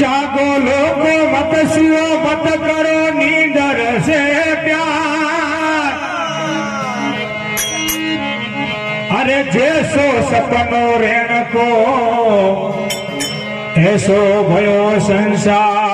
जागो लोग मत सुओ मत करो नींदर से प्यार अरे जैसो सपनो रेण को ऐसो भयो संसार